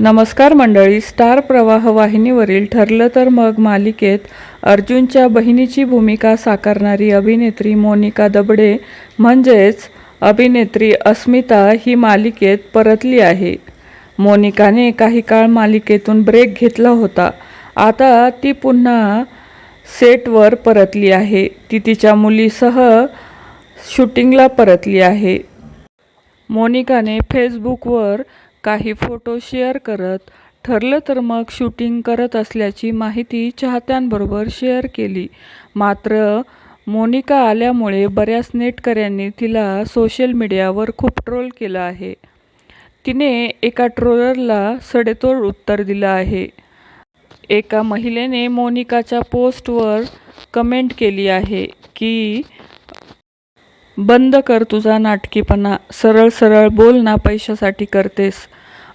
नमस्कार मंडळी स्टार प्रवाह वाहिनीवरील ठरलं तर मग मालिकेत अर्जुनच्या बहिणीची भूमिका साकारणारी अभिनेत्री मोनिका दबडे म्हणजेच अभिनेत्री अस्मिता ही मालिकेत परतली आहे. मोनिकाने काही काळ मालिकेतून ब्रेक घेतला होता. आता ती पुन्हा सेटवर परतली आहे. ती तिच्या मुलीसह शूटिंगला परतली आहे. मोनिकाने फेसबुकवर काही फोटो शेअर करत ठरलं तर मग शूटिंग करत असल्याची माहिती चाहत्यांबरोबर शेअर केली. मात्र मोनिका आल्यामुळे बऱ्याच नेटकऱ्यांनी तिला सोशल मीडियावर खूप ट्रोल केलं आहे. तिने एका ट्रोलरला सडेतोड उत्तर दिलं आहे. एका महिलेने मोनिकाच्या पोस्टवर कमेंट केली आहे की बंद कर तुझा नाटकीपणा सरळ सरळ बोल ना पैशासाठी करतेस.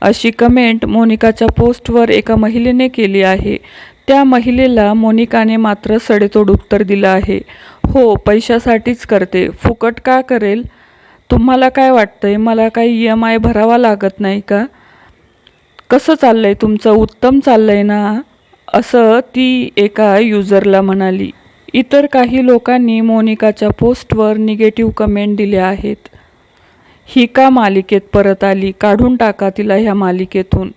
अशी कमेंट मोनिकाच्या पोस्टवर एका महिलेने केली आहे. त्या महिलेला मोनिकाने मात्र सडेतोड उत्तर दिलं आहे. हो पैशासाठीच करते. फुकट का करेल? तुम्हाला काय वाटतंय? मला काही ई एम आय भरावा लागत नाही का? कसं चाललंय? तुमचं उत्तम चाललंय ना? असं ती एका युजरला म्हणाली. इतर काही लोकांनी मोनिकाच्या पोस्टवर निगेटिव्ह कमेंट दिल्या आहेत. ही का मालिकेत परत आली? काढून टाका तिला ह्या मालिकेतून.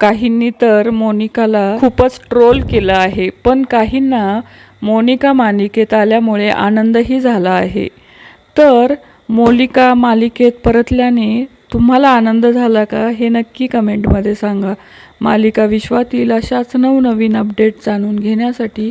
काहींनी तर मोनिकाला खूपच ट्रोल केलं आहे पण काहींना मोनिका मालिकेत आल्यामुळे आनंदही झाला आहे. तर मोनिका मालिकेत परतल्याने तुम्हाला आनंद झाला का? हे नक्की कमेंटमध्ये सांगा. मालिका विश्वातील अशाच नवनवीन अपडेट जाणून घेण्यासाठी